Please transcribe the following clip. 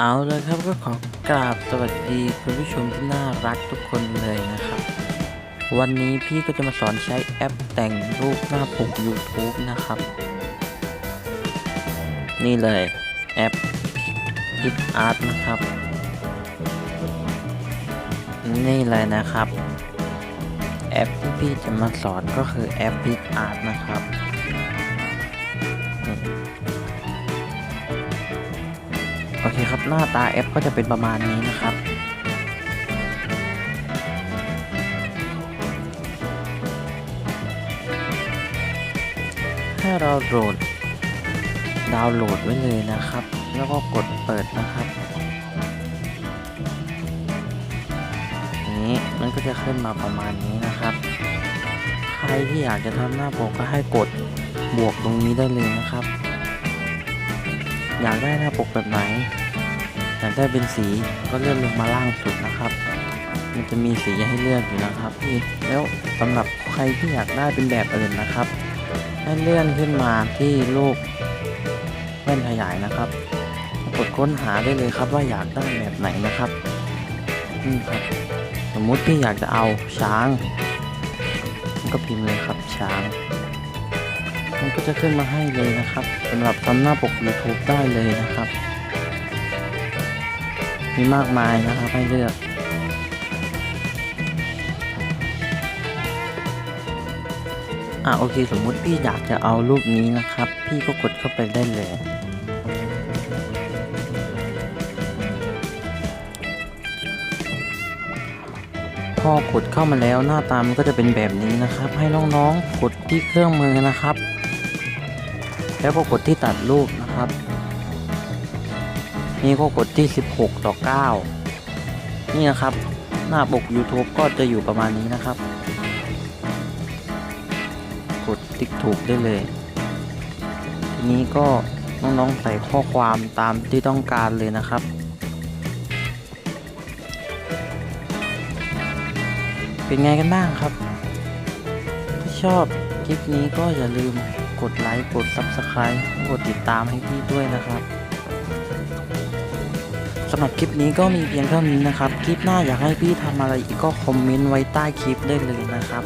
เอาเลยครับก็ขอกราบสวัสดีคุณผู้ชมที่น่ารักทุกคนเลยนะครับ วันนี้พี่ก็จะมาสอนใช้แอปแต่งรูปหน้าปก YouTube นะครับ นี่เลยแอป Hit Art นะครับ นี่เลยนะครับ แอปที่พี่จะมาสอนก็คือแอป Hit Art นะครับ คครับ หน้าตาแอปก็จะเป็นประมาณนี้นะครับ ให้เราโหลดดาวน์โหลดไว้เลยนะครับ แล้วก็กดเปิดนะครับนี้มันก็จะขึ้นมาประมาณนี้นะครับ ใครที่อยากจะทำหน้าปกก็ให้กดบวกตรงนี้ได้เลยนะครับ อยากได้หน้าปกแบบไหน อยากได้เป็นสีก็เลื่อนลงมาล่างสุดนะครับ มันจะมีสีให้เลือกอยู่นะครับพี่แล้วสำหรับใครที่อยากได้เป็นแบบอื่นนะครับ ให้เลื่อนขึ้นมาที่รูปแว่นขยายนะครับกดค้นหาได้เลยครับว่าอยากได้แบบไหนนะครับนี่ครับสมมุติพี่อยากจะเอาช้างก็พิมพ์เลยครับช้างมันก็จะขึ้นมาให้เลยนะครับสำหรับทำหน้าปก YouTube ได้เลยนะครับ มีมากมายนะครับให้เลือก อะโอเคสมมุติพี่อยากจะเอารูปนี้นะครับ พี่ก็กดเข้าไปได้เลยพอกดเข้ามาแล้วหน้าตามันก็จะเป็นแบบนี้นะครับ ให้น้องๆกดที่เครื่องมือนะครับ แล้วก็กดที่ตัดรูปนะครับ นี่ก็กดที่ 16 ต่อ 9 นี่นะครับ หน้าปก YouTube ก็จะอยู่ประมาณนี้นะครับ กดติ๊กถูกได้เลย ทีนี้ก็น้องๆใส่ข้อความตามที่ต้องการเลยนะครับเป็นไงกันบ้างครับ ถ้าชอบคลิปนี้ก็อย่าลืมกดไลค์ กด Subscribe กดติดตามให้พี่ด้วยนะครับ สำหรับคลิปนี้ก็มีเพียงเท่านี้นะครับ คลิปหน้าอยากให้พี่ทำอะไรอีกก็คอมเมนต์ไว้ใต้คลิปได้เลยนะครับ